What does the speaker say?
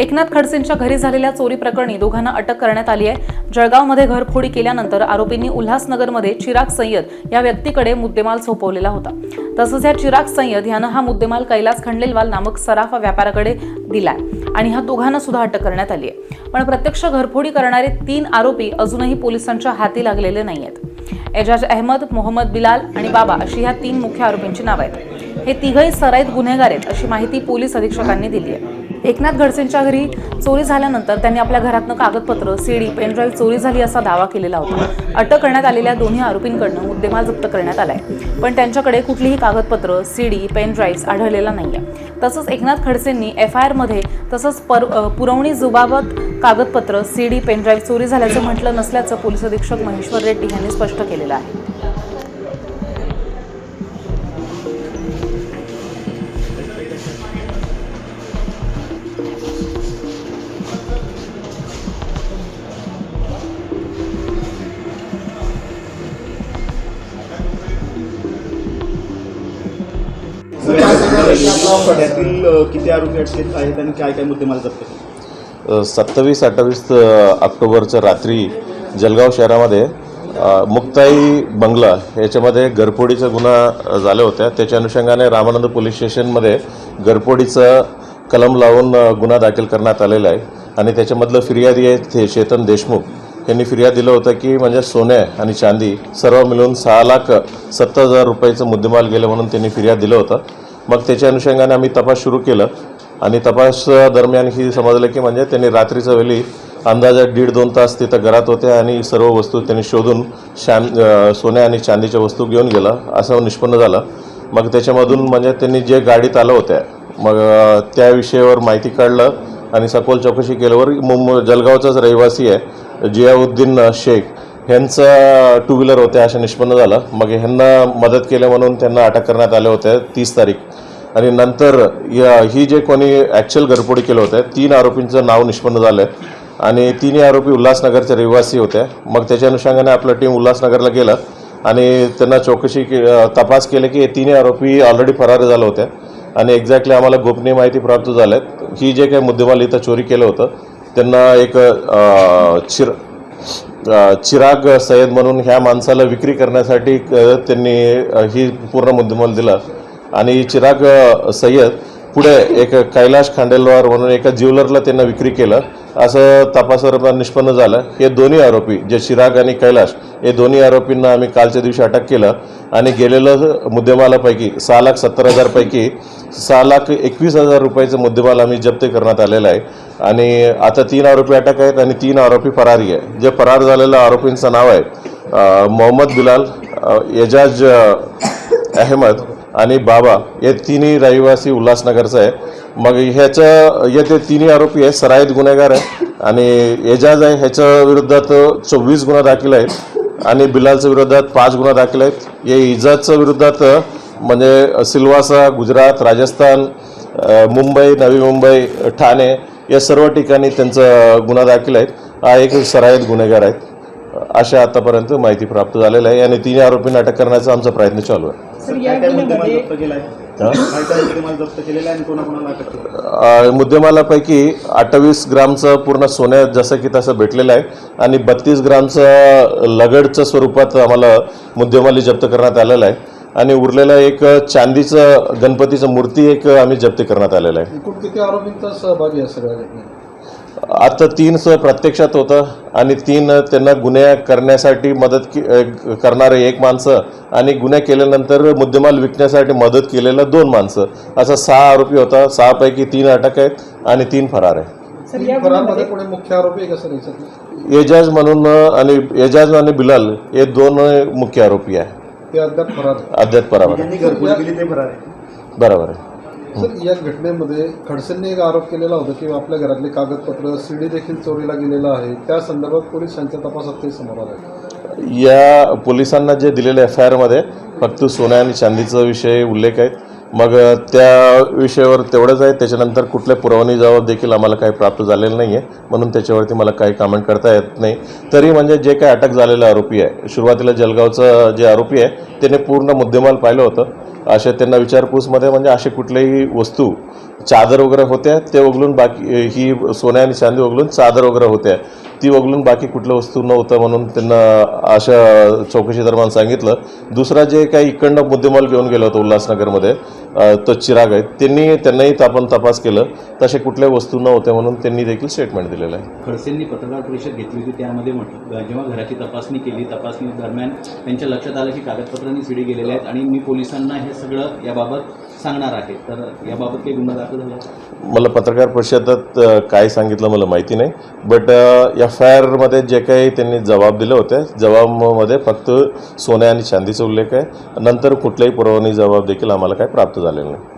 एकनाथ खडसेंच्या घरी झालेल्या चोरी प्रकरणी दोघांना अटक करण्यात आली आहे. जळगावमध्ये घरफोडी केल्यानंतर आरोपींनी उल्हासनगरमध्ये चिराग सय्यद या व्यक्तीकडे मुद्देमाल सोपवलेला होता. तसंच या चिराग सय्यद यानं हा मुद्देमाल कैलास खंडेलवाल नामक सराफा व्यापाराकडे दिलाय आणि ह्या दोघांना सुद्धा अटक करण्यात आली आहे. पण प्रत्यक्ष घरफोडी करणारे तीन आरोपी अजूनही पोलिसांच्या हाती लागलेले नाही आहेत एजाज अहमद मोहम्मद बिलाल आणि बाबा अशी ह्या तीन मुख्य आरोपींची नावं आहेत. हे तिघही सराईत गुन्हेगार आहेत अशी माहिती पोलीस अधीक्षकांनी दिली आहे. एकनाथ खडसेंच्या घरी चोरी झाल्यानंतर त्यांनी आपल्या घरातनं कागदपत्र सीडी पेनड्राईव्ह चोरी झाली असा दावा केलेला होता. अटक करण्यात आलेल्या दोन्ही आरोपींकडनं मुद्देमाल जप्त करण्यात आलाय. पण त्यांच्याकडे कुठलीही कागदपत्र सीडी पेनड्राईव्ह आढळलेला नाही आहे तसंच एकनाथ खडसेंनी एफ आय आरमध्ये तसंच पर पुरवणी जुबाबत कागदपत्र सीडी पेनड्राईव्ह चोरी झाल्याचं म्हटलं नसल्याचं पोलीस अधीक्षक महेश्वर रेड्डी यांनी स्पष्ट केलेलं आहे. त्यातील किती आरोपी अटकेत आहेत आणि काय काय मुद्दे मला जप्त केले? सत्तावीस अठ्ठावीस ऑक्टोबरच्या रात्री जलगाव शहरामध्ये मुक्ताई बंगला याच्यामध्ये घरफोडीचा गुन्हा झाल्या होत्या. त्याच्या अनुषंगाने रामानंद पोलीस स्टेशनमध्ये घरफोडीचं कलम लावून गुन्हा दाखल करण्यात आलेला आहे. आणि त्याच्यामधलं फिर्यादी आहे ते चेतन देशमुख. यांनी फिर्याद दिलं होतं की म्हणजे सोने आणि चांदी सर्व मिळून सहा लाख सत्तर हजार रुपयाचं मुद्देमाल गेलं म्हणून त्यांनी फिर्याद दिलं होतं. मग त्याच्या अनुषंगाने आम्ही तपास सुरू केलं. आणि तपास दरम्यान ही समजलं की म्हणजे त्यांनी रात्रीच्या वेळी अंदाजे दीड दोन तास तिथं घरात होते आणि सर्व वस्तू त्यांनी शोधून शान सोन्या आणि चांदीच्या वस्तू घेऊन गेला. असं निष्पन्न झालं. मग त्याच्यामधून म्हणजे त्यांनी जे गाडीत आलं होत्या मग त्या विषयावर माहिती काढलं आणि सखोल चौकशी केल्यावर मुंबई जलगावचाच रहिवासी आहे जियाउद्दीन शेख. ह्यांचं टू व्हीलर होते असं निष्पन्न झालं. मग ह्यांना मदत केलं म्हणून त्यांना अटक करण्यात आले होते तीस तारीख. आणि नंतर या ही जे कोणी ॲक्च्युअल घरपोडी केलं होतं तीन आरोपींचं नाव निष्पन्न झालं. आहे आणि तिन्ही आरोपी उल्हासनगरचे रहिवासी होते. मग त्याच्या अनुषंगाने आपलं टीम उल्हासनगरला गेलं. आणि त्यांना चौकशी के तपास केले की हे तिन्ही आरोपी ऑलरेडी फरार झाले होते. आणि एक्झॅक्टली आम्हाला गोपनीय माहिती प्राप्त झाल्यात ही जे काही मुद्देमाल इथं चोरी केलं होतं त्यांना एक चिर चिराग सय्यद म्हणून ह्या माणसाला विक्री करण्यासाठी त्यांनी ही पूर्ण मुद्देमाल दिला. आणि चिराग सय्यद पुढे एक कैलाश खांडेलवार म्हणून एका ज्वेलरला त्यांना विक्री केलं. असं तपासावर निष्पन्न झालं. हे दोन्ही आरोपी जे चिराग आणि कैलाश हे दोन्ही आरोपींना आम्ही कालच्या दिवशी अटक केलं. आणि गेलेलं मुद्देमालापैकी सहा लाख सत्तर हजारपैकी सहा लाख एकवीस हजार रुपयाचं मुद्देमाल आम्ही जप्त करण्यात आलेला आहे. आणि आता तीन आरोपी अटक आहेत आणि तीन आरोपी फरारी आहे जे फरार झालेल्या आरोपींचं नाव आहे मोहम्मद बिलाल एजाज अहमद आणि बाबा हे तिन्ही रहिवासी उल्हासनगरचं आहे मग ह्याचं हे ते तिन्ही आरोपी आहे सराईत गुन्हेगार आहे आणि एजाज आहे ह्याच्या विरोधात चोवीस गुन्हा दाखल आहेत आणि बिलालच्या विरोधात पाच गुन्हा दाखल आहेत. हे इजाजच्या विरोधात म्हणजे सिल्वासा गुजरात राजस्थान मुंबई नवी मुंबई ठाणे या सर्व ठिकाणी त्यांचा गुन्हा दाखल आहेत. हा एक सराईत गुन्हेगार आहेत. अशा आतापर्यंत माहिती प्राप्त झालेलं आहे. आणि तिन्ही आरोपींना अटक करण्याचा आमचा प्रयत्न चालू आहे. काय काय मुद्देमाल जप्त केला आहे हा? काय काय मुद्देमाल जप्त केलेला आहे आणि कोणाकोणाला अटक केली अ, मुद्देमालापैकी अठ्ठावीस ग्रामचं पूर्ण सोनं जसं की तसं भेटलेलं आहे आणि बत्तीस ग्रामचं लगडच्या स्वरूपात आम्हाला मुद्देमाली जप्त करण्यात आलेलं आहे. आणि उरलेलं एक चांदीचं गणपतीचं मूर्ती एक आम्ही जप्त करण्यात आलेलं आहे. एकूण किती आरोपींचा सहभागी आहे सगळ्या घटनेत आता तीन स प्रत्यक्षात होतं आणि तीन त्यांना गुन्हे करण्यासाठी मदत की अ, करणारे एक माणसं आणि गुन्हे केल्यानंतर मुद्देमाल विकण्यासाठी मदत केलेलं दोन माणसं. असं सहा आरोपी होता. सहापैकी तीन अटक आहेत आणि तीन फरार आहे तीन फरारमध्ये कोणी मुख्य आरोपी आहे का सर याच्यातले एजाज म्हणून आणि एजाज आणि बिलाल हे दोन मुख्य आरोपी आहे ते अद्याप फरार आहे अद्याप बरोबर आहे घरफोडी केली ते फरार आहे बरोबर आहे. सर या घटनेमध्ये खडसेंनी एक आरोप केलेला होता की आपल्या घरातले कागदपत्र सीडी देखील चोरीला गेलेलं आहे. त्या संदर्भात पोलिसांच्या तपासात ते समोर आलं. या पोलिसांना जे दिलेलं एफ आय आरमध्ये फक्त सोन्या आणि चांदीचा विषय उल्लेख आहेत. मग त्या विषयावर तेवढंच आहे. त्याच्यानंतर कुठल्या पुरवणी जबाब देखील आम्हाला काही प्राप्त झालेलं नाही आहे म्हणून त्याच्यावरती मला काही कमेंट करता येत नाही. तरी म्हणजे जे काही अटक झालेलं आरोपी आहे सुरुवातीला जलगावचं जे आरोपी आहे त्याने पूर्ण मुद्देमाल पाहिलं होतं. असे त्यांना विचारपूसमध्ये म्हणजे असे कुठल्याही वस्तू चादर वगैरे होत्या ते वगळून बाकी ही सोन्या आणि चांदी वगळून चादर वगैरे होत्या ती वगळून बाकी कुठल्या वस्तू नव्हतं म्हणून त्यांना अशा चौकशी दरम्यान सांगितलं. दुसरा जे काही इकडनं मुद्देमाल घेऊन गेला होता उल्हासनगरमध्ये तो चिराग आहे. त्यांनी त्यांनाही आपण तपास केलं. तसे कुठल्या वस्तू नव्हत्या म्हणून त्यांनी देखील स्टेटमेंट दिलेलं आहे. खडसेंनी पत्रकार परिषद घेतली होती. त्यामध्ये म्हटलं जेव्हा घराची तपासणी केली तपासणी दरम्यान त्यांच्या लक्षात आलं की कागदपत्रांनी सीडी गेलेले आहेत आणि मी पोलिसांना हे सगळं याबाबत सांगणार आहे. तर याबाबत काही गुन्हा दाखल झाला मला पत्रकार परिषदात काय सांगितलं मला माहिती नाही. बट एफ आय आरमध्ये जे काही त्यांनी जबाब दिले होते जबाबमध्ये फक्त सोन्या आणि चांदीचा उल्लेख आहे. नंतर कुठल्याही पुरवणी जबाब देखील आम्हाला काय प्राप्त झालेला नाही.